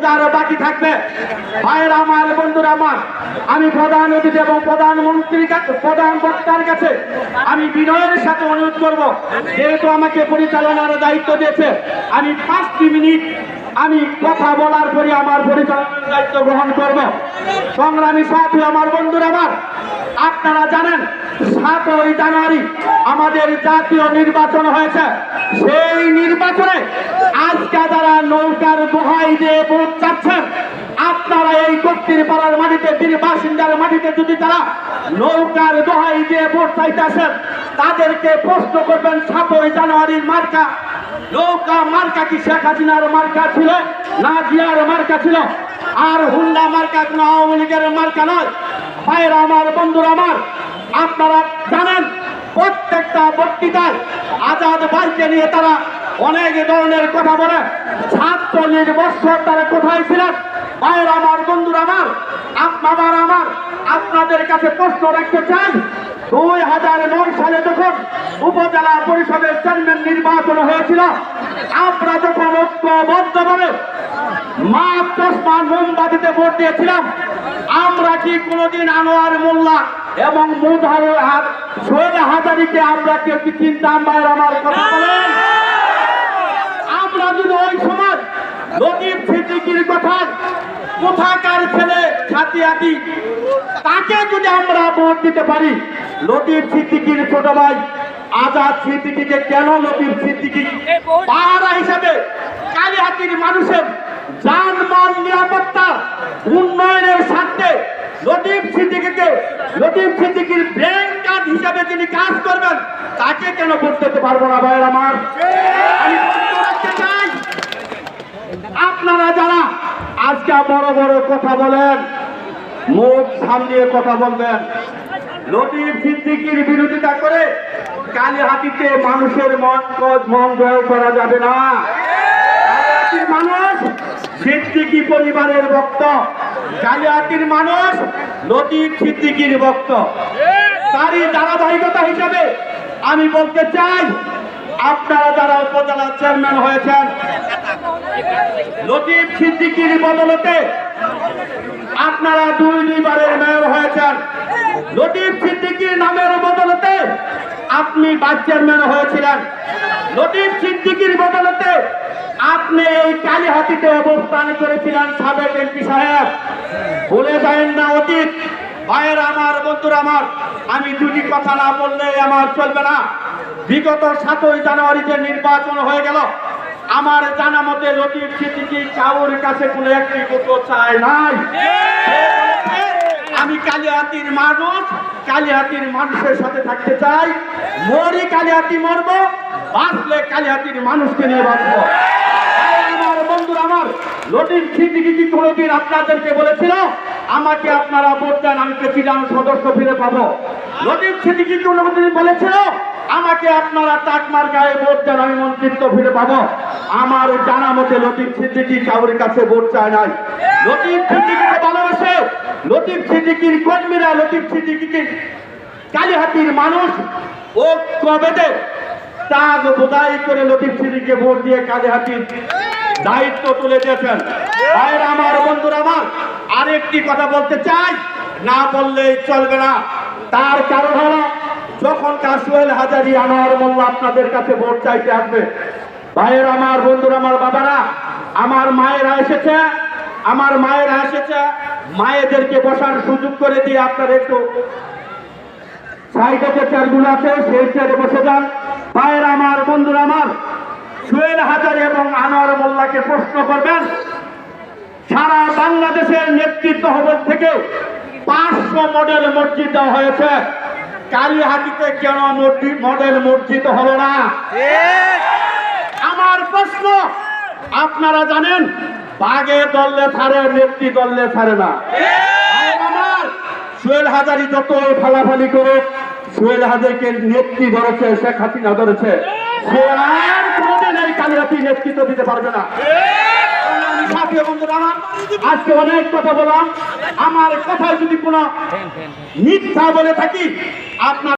বোঝার বাকি থাকবে। ভাইয়ের আমার, বন্ধুরা আমার, আমি প্রধান অতিথি এবং প্রধানমন্ত্রীর কাছে, প্রধান বক্তার কাছে আমি বিনয়ের সাথে অনুরোধ করব। যেহেতু আমাকে পরিচালনার দায়িত্ব দিয়েছে, আমি পাঁচটি মিনিট আমি কথা বলার পরে আমার পরিচালনার দায়িত্ব গ্রহণ করব। সংগ্রামী সাথী আমার, বন্ধুরা আমার, আপনারা জানেন, সাতই জানুয়ারি আমাদের জাতীয় নির্বাচন হয়েছে। সেই নির্বাচনে আজকে যারা নৌকার দোহাই দিয়ে ভোট চাচ্ছেন। আপনারা এই কর্তির পাড়ার মাটিতে বীর বাসিন্দার মাটিতে যদি তারা নৌকার দোহাই দিয়ে ভোট চাইতেছেন, তাদেরকে প্রশ্ন করবেন সাতই জানুয়ারির মার্কা। নৌকা মার্কা কি শেখ হাসিনার মার্কা ছিল, না জিয়ার মার্কা ছিল? আর হুন্ডা মার্কা কোনো আওয়ামী লীগের মার্কা নয়। ভাইয়েরা আমার, বন্ধুরা আমার, আপনারা জানেন, প্রত্যেকটা বক্তৃতায় আজাদ ভাইকে নিয়ে তারা অনেক ধরনের কথা বলে। সাতচল্লিশ বছর তারা কোথায় ছিলেন ভাইয়েরা আমার, বন্ধুরা আমার আপনার আমার, আপনাদের কাছে প্রশ্ন রাখতে চাই। দুই হাজার নয় সালে যখন উপজেলা পরিষদের চেয়ারম্যান নির্বাচন হয়েছিল, আমরা যখন ঐক্যবদ্ধভাবে মা চশমা মোমবাতিতে ভোট দিয়েছিলাম, আমরা কি কোনোদিন আনোয়ার মোল্লা এবং মুধার আর সৈয়দ হাজারিকে আমরা কেউ কি বাইর আমার কথা বলেন? যদি ওই সময় সিদ্দিকির কথা কোথাকার ছেলে তাকে যদি আমরা ভোট দিতে পারি সিদ্দিকির ছোট ভাই আজাদ সিদ্দিকিকে কেন সিদ্দিকি পাহারা হিসাবে কালিহাতির মানুষের নিরাপত্তা, উন্নয়নের স্বার্থে লতিফ সিদ্দিকিকে লতিফ সিদ্দিকির ব্যাংক কার্ড হিসাবে যিনি কাজ করবেন, তাকে কেন দিতে পারব না, ভাইয়ের আমার আমি প্রশ্ন রাখতে চাই আপনারা যারা আজকে বড় বড় কথা বলেন, মুখ সামলিয়ে কথা বলবেন। লতিফ সিদ্দিকির বিরোধিতা করে কালীহাতিতে মানুষের মন কজ মন জয় করা যাবে না। মানুষ সিদ্দিকি পরিবারের ভক্ত। কালিহাতির মানুষ লতিফ সিদ্দিকির ভক্ত। তারই ধারাবাহিকতা হিসাবে আমি বলতে চাই, আপনারা যারা উপজেলা চেয়ারম্যান হয়েছেন লতিফ সিদ্দিকির বদলতে আপনারা দুই দুইবারের মেয়র হয়েছেন। লতিফ সিদ্দিকির নামের বদলতে আপনি ভাইস চেয়ারম্যান হয়েছিলেন। লতিফ সিদ্দিকির বদলতে আপনি এই কালীহাতিতে অবস্থান করেছিলেন সাবেক এমপি সাহেব। ভুলে যাবেন না অতীত, ভাইয়ের আমার, বন্ধুরা আমার, আমি দুটি কথা না বললে আমার চলবে না। বিগত সাতই জানুয়ারিতে নির্বাচন হয়ে গেল। আমার জানা মতে লতিফ সিদ্দিকি কাউর কাছে কোনো একটি ভোটও চায় নাই। আমি কালিয়াতির মানুষ, কালিয়াতির মানুষের সাথে থাকতে চাই। মরি কালিয়াতি মরব, বাঁচলে কালিয়াতির মানুষকে নিয়ে বাঁচব। আমার কি কোনোদিন আপনাদেরকে বলেছিল? আমাকে আপনারা ভোট আমি সদস্য পাবো। বলেছিল? আমাকে আপনারা গায়ে ভোট দেন, আমি মন্ত্রিত্ব ফিরে পাবো। আমার জানা মতে লতিফ সিদ্দিকি কাউর কাছে ভোট চায় নাই। লতিফ সিদ্দিকিকে ভালোবাসে লতিফ সিদ্দিকির কর্মীরা লতিফ সিদ্দিকিকে কালীহাতির মানুষ ও কবেতে তাগ বোধাই করে লতিফ সিদ্দিককে ভোট দিয়ে কালীহাতির দায়িত্ব তুলে দিয়েছেন। ভাইয়ের আমার, বন্ধুরা আমার, আরেকটি কথা বলতে চাই। না বললেই চলবে না। তার কারণ হলো, যখন কাসুয়েল হাজারি আনোয়ার মোল্লা আপনাদের কাছে ভোট চাইতে আসবে ভাইয়ের, আমার বন্ধুরা, আমার বাবারা, আমার মায়েরা এসেছে, আমার মায়েরা এসেছে। মায়েদেরকে বসার সুযোগ করে দিয়ে আপনার একটু সাইডে চেয়ারগুলো আছে, সেই চেয়ারে বসে যান। ভাইয়ের, আমার বন্ধুরা, আমার সুয়েল হাজারি এবং আনোয়ার মোল্লাকে প্রশ্ন করবেন, সারা বাংলাদেশের নেতৃত্ব হবল থেকে পাঁচশো মডেল মসজিদ দেওয়া হয়েছে। কালীহাটিতে কেন মডেল মসজিদ হলো না? প্রশ্ন। আপনারা জানেন, বাগে দললে ছাড়ে নেত্রী দললে ছাড়ে না। সোহেল হাজারি যত ফালাফালি করে সোহেল হাজারিকে নেত্রী ধরেছে, শেখ হাসিনা ধরেছে। সে দিতে পারবে না। কথা আমার যদি কোনো মিথ্যা বলে থাকি, আপনার